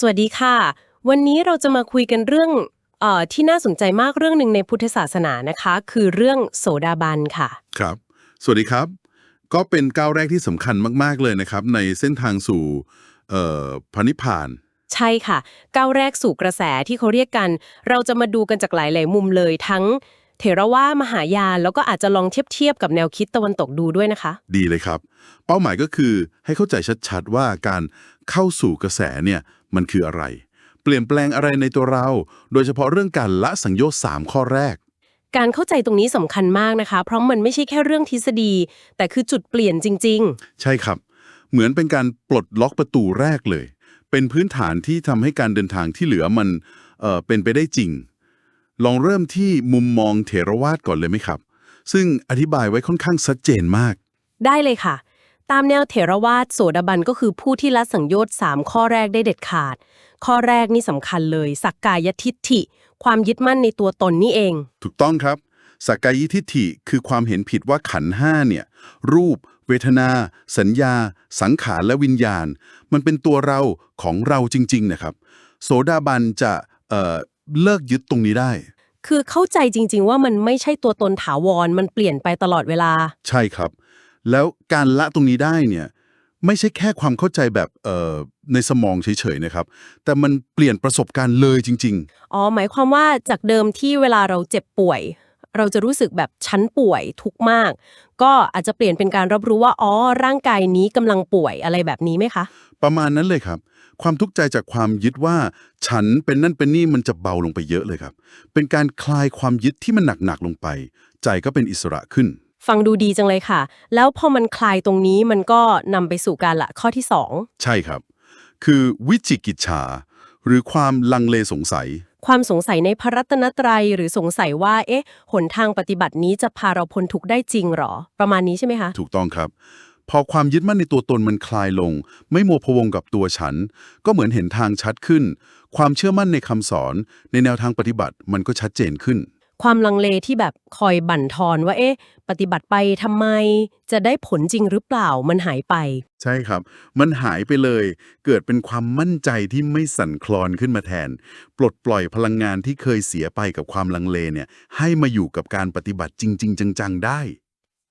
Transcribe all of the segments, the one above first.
สวัสดีค่ะ วันนี้เราจะมาคุยกันเรื่องเอ่อที่น่าสนใจมากเรื่องหนึ่งในพุทธศาสนานะคะ คือเรื่องโสดาบันค่ะ ครับ สวัสดีครับ ก็เป็นก้าวแรกที่สำคัญมาก ๆ เลยนะครับ ในเส้นทางสู่เอ่อพระนิพพาน ใช่ค่ะก้าวแรกสู่กระแสที่เขาเรียกกัน เราจะมาดูกันจากหลาย ๆ มุมเลยทั้งเถรวาทมหายานแล้วก็อาจจะลองเทียบเทียบกับแนวคิดตะวันตกดูด้วยนะคะ ดีเลยครับ เป้าหมายก็คือให้เข้าใจชัด ๆ ว่าการเข้าสู่กระแสเนี่ย มันคืออะไร เปลี่ยนแปลงอะไรในตัวเรา โดยเฉพาะเรื่องการละสังโยชน์3ข้อแรก การเข้าใจตรงนี้สำคัญมากนะคะ เพราะมันไม่ใช่แค่เรื่องทฤษฎี แต่คือจุดเปลี่ยนจริง ใช่ครับ เหมือนเป็นการปลดล็อกประตูแรกเลย เป็นพื้นฐานที่ทำให้การเดินทางที่เหลือมันเอ่อเป็นไปได้จริง ลองเริ่มที่มุมมองเถรวาทก่อนเลยไหมครับ ซึ่งอธิบายไว้ค่อนข้างชัดเจนมาก ๆ ได้เลยค่ะ ตามแนวเถรวาทโสดาบันก็คือผู้ที่ละสังโยชน์3ข้อแรกได้เด็ดขาด ข้อแรกนี่สำคัญเลย สักกายทิฏฐิ ความยึดมั่นในตัวตนนี่เอง ถูกต้องครับ สักกายิทิฏฐิคือความเห็นผิดว่าขันธ์ห้าเนี่ย รูป เวทนา สัญญา สังขารและวิญญาณ มันเป็นตัวเราของเราจริง ๆ นะครับ โสดาบันจะเอ่อเลิกยึดตรงนี้ได้ คือเข้าใจจริง ๆ ว่ามันไม่ใช่ตัวตนถาวรมันเปลี่ยนไปตลอดเวลา ใช่ครับ แล้วการละตรงนี้ได้เนี่ยไม่ใช่แค่ความเข้าใจแบบเอ่อในสมองเฉยๆนะครับ แต่มันเปลี่ยนประสบการณ์เลยจริงอ๋อ หมายความว่าจากเดิมที่เวลาเราเจ็บป่วย เราจะรู้สึกแบบชั้นป่วยทุกข์มาก ก็อาจจะเปลี่ยนเป็นการรับรู้ว่าอ๋อร่างกายนี้กำลังป่วยอะไรแบบนี้ไหมคะๆประมาณนั้นเลยครับ ความทุกข์ใจจากความยึดว่า ฉันเป็นนั่นเป็นนี่มันจะเบาลงไปเยอะเลยครับ เป็นการคลายความยึดที่มันหนักๆลงไป ใจก็เป็นอิสระขึ้น ฟังดูดีจังเลยค่ะ แล้วพอมันคลายตรงนี้มันก็นำไปสู่การละข้อที่สองใช่ครับ คือวิจิกิจฉาหรือความลังเลสงสัย ความสงสัยในพระรัตนตรัยหรือสงสัยว่า เอ๊ะ หนทางปฏิบัตินี้จะพาเราพ้นทุกข์ได้จริงหรอ ประมาณนี้ใช่ไหมคะ ถูกต้องครับ พอความยึดมั่นในตัวตนมันคลายลง ไม่มัวพะวงกับตัวฉัน ก็เหมือนเห็นทางชัดขึ้น ความเชื่อมั่นในคำสอน ในแนวทางปฏิบัติมันก็ชัดเจนขึ้น ความลังเลที่แบบคอยบั่นทอนว่าเอ๊ะ ปฏิบัติไปทำไม จะได้ผลจริงหรือเปล่ามันหายไป ใช่ครับ มันหายไปเลย เกิดเป็นความมั่นใจที่ไม่สั่นคลอนขึ้นมาแทน ปลดปล่อยพลังงานที่เคยเสียไปกับความลังเลเนี่ย ให้มาอยู่กับการปฏิบัติจริง ๆ จัง ๆ ได้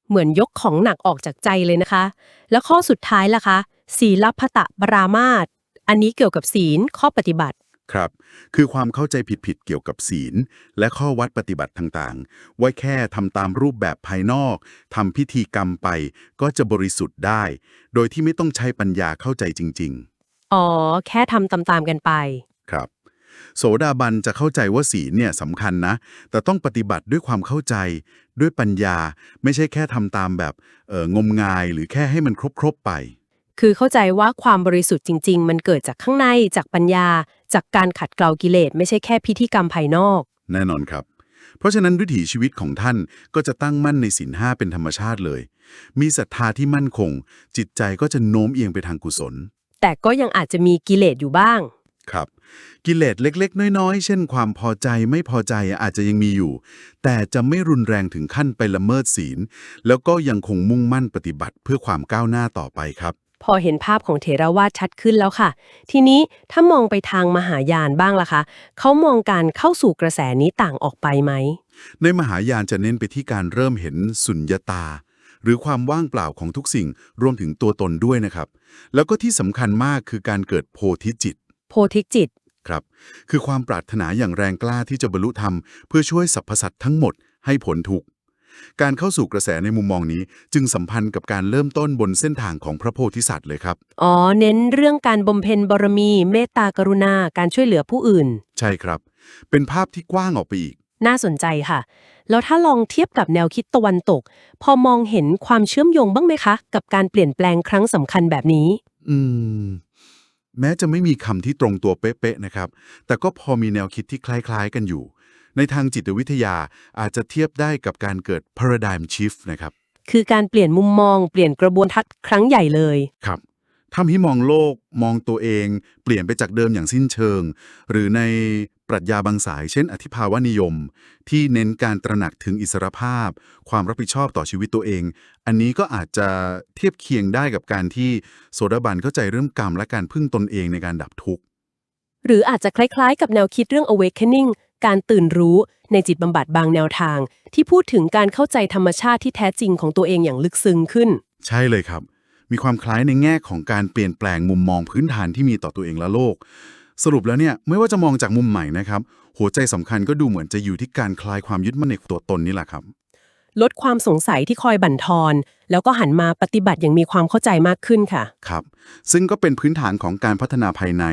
เหมือนยกของหนักออกจากใจเลยนะคะ แล้วข้อสุดท้ายล่ะคะ ศีลพัตะปรามาตอันนี้เกี่ยวกับศีลข้อปฏิบัติ ครับ คือความเข้าใจผิดๆเกี่ยวกับศีล และข้อวัดปฏิบัติต่างๆ ไว้แค่ทำตามรูปแบบภายนอกทำพิธีกรรมไปก็จะบริสุทธิ์ได้ โดยที่ไม่ต้องใช้ปัญญาเข้าใจจริงอ๋อ แค่ทำตามๆกันไปๆครับ โสดาบันจะเข้าใจว่าศีลเนี่ยสำคัญนะ แต่ต้องปฏิบัติด้วยความเข้าใจ ด้วยปัญญา ไม่ใช่แค่ทำตามแบบเอ่องมงายหรือแค่ให้มันครบๆไป คือเข้าใจว่าความบริสุทธิ์จริง ๆ มันเกิดจากข้างในจากปัญญา จากการขัดเกลากิเลสไม่ใช่แค่พิธีกรรมภายนอก แน่นอนครับ เพราะฉะนั้นวิถีชีวิตของท่านก็จะตั้งมั่นในศีลห้าเป็นธรรมชาติเลย มีศรัทธาที่มั่นคง จิตใจก็จะโน้มเอียงไปทางกุศล แต่ก็ยังอาจจะมีกิเลสอยู่บ้าง ครับ กิเลสเล็กๆ น้อยๆ เช่น ความพอใจไม่พอใจอาจจะยังมีอยู่ แต่จะไม่รุนแรงถึงขั้นไปละเมิดศีล แล้วก็ยังคงมุ่งมั่นปฏิบัติเพื่อความก้าวหน้าต่อไปครับ พอเห็นภาพของเถรวาทชัดขึ้นแล้วค่ะ ทีนี้ถ้ามองไปทางมหายานบ้างล่ะคะเขามองการเข้าสู่กระแสนี้ต่างออกไปไหม ในมหายานจะเน้นไปที่การเริ่มเห็นสุญญตา หรือความว่างเปล่าของทุกสิ่งรวมถึงตัวตนด้วยนะครับ แล้วก็ที่สำคัญมากคือการเกิดโพธิจิต โพธิจิต ครับ คือความปรารถนาอย่างแรงกล้าที่จะบรรลุธรรม เพื่อช่วยสรรพสัตว์ทั้งหมดให้พ้นทุกข์ การเข้าสู่กระแสในมุมมองนี้ จึงสัมพันธ์กับการเริ่มต้นบนเส้นทางของพระโพธิสัตว์เลยครับ อ๋อ เน้นเรื่องการบำเพ็ญบารมี เมตตากรุณา การช่วยเหลือผู้อื่น ใช่ครับ เป็นภาพที่กว้างออกไปอีก น่าสนใจค่ะ แล้วถ้าลองเทียบกับแนวคิดตะวันตก พอมองเห็นความเชื่อมโยงบ้างไหมคะ กับการเปลี่ยนแปลงครั้งสำคัญแบบนี้ อืม แม้จะไม่มีคำที่ตรงตัวเป๊ะๆนะครับ แต่ก็พอมีแนวคิดที่คล้าย ๆ กันอยู่ ในทางจิตวิทยาอาจจะเทียบได้กับการเกิด paradigm shift นะครับ คือการเปลี่ยนมุมมอง เปลี่ยนกระบวนทัศน์ครั้งใหญ่เลย ครับทำให้มองโลกมองตัวเอง เปลี่ยนไปจากเดิมอย่างสิ้นเชิง หรือในปรัชญาบางสาย เช่น อธิภาวนิยม ที่เน้นการตระหนักถึงอิสรภาพ ความรับผิดชอบต่อชีวิตตัวเอง อันนี้ก็อาจจะเทียบเคียงได้กับการที่โสดาบันเข้าใจเรื่องกรรมและการพึ่งตนเองในการดับทุกข์หรืออาจจะคล้ายๆ กับแนวคิดเรื่อง awakening การตื่นรู้ในจิตบำบัดบางแนวทาง ที่พูดถึงการเข้าใจธรรมชาติที่แท้จริงของตัวเองอย่างลึกซึ้งขึ้น ใช่เลยครับ มีความคล้ายในแง่ของการเปลี่ยนแปลงมุมมองพื้นฐานที่มีต่อตัวเองและโลก สรุปแล้วเนี่ยไม่ว่าจะมองจากมุมใหม่นะครับ หัวใจสำคัญก็ดูเหมือนจะอยู่ที่การคลายความยึดมั่นในตัวตนนี่แหละครับลดความสงสัยที่คอยบั่นทอน แล้วก็หันมาปฏิบัติอย่างมีความเข้าใจมากขึ้นค่ะ ครับ ซึ่งก็เป็นพื้นฐานของการพัฒนาภายใน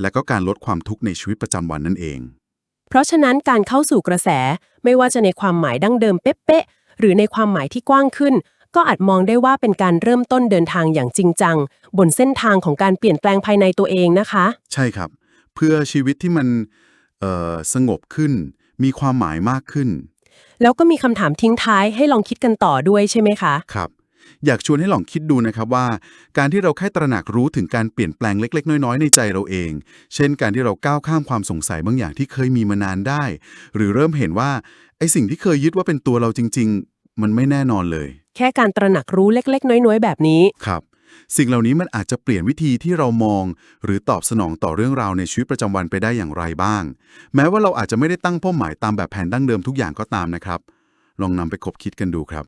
และก็การลดความทุกข์ในชีวิตประจำวันนั่นเอง เพราะฉะนั้นการเข้าสู่กระแส ไม่ว่าจะในความหมายดั้งเดิมเป๊ะๆหรือในความหมายที่กว้างขึ้น ก็อาจมองได้ว่าเป็นการเริ่มต้นเดินทางอย่างจริงจัง บนเส้นทางของการเปลี่ยนแปลงภายในตัวเองนะคะ ใช่ครับ เพื่อชีวิตที่มันเอ่อสงบขึ้น มีความหมายมากขึ้น แล้วก็มีคำถามทิ้งท้ายให้ลองคิดกันต่อด้วยใช่ไหมคะ ครับ อยากชวนให้ลองคิดดูนะครับว่า การที่เราแค่ตระหนักรู้ถึงการเปลี่ยนแปลงเล็ก ๆ น้อยๆ ในใจเราเอง เช่น การที่เราก้าวข้ามความสงสัยบางอย่างที่เคยมีมานานได้ หรือเริ่มเห็นว่าไอ้สิ่งที่เคยยึดว่าเป็นตัวเราจริง ๆ มันไม่แน่นอนเลย แค่การตระหนักรู้เล็ก ๆ น้อยๆ แบบนี้ครับสิ่งเหล่านี้มันอาจจะเปลี่ยนวิธีที่เรามอง หรือตอบสนองต่อเรื่องราวในชีวิตประจำวันไปได้อย่างไรบ้าง แม้ว่าเราอาจจะไม่ได้ตั้งเป้าหมายตามแบบแผนดั้งเดิมทุกอย่างก็ตามนะครับ ลองนำไปคบคิดกันดูครับ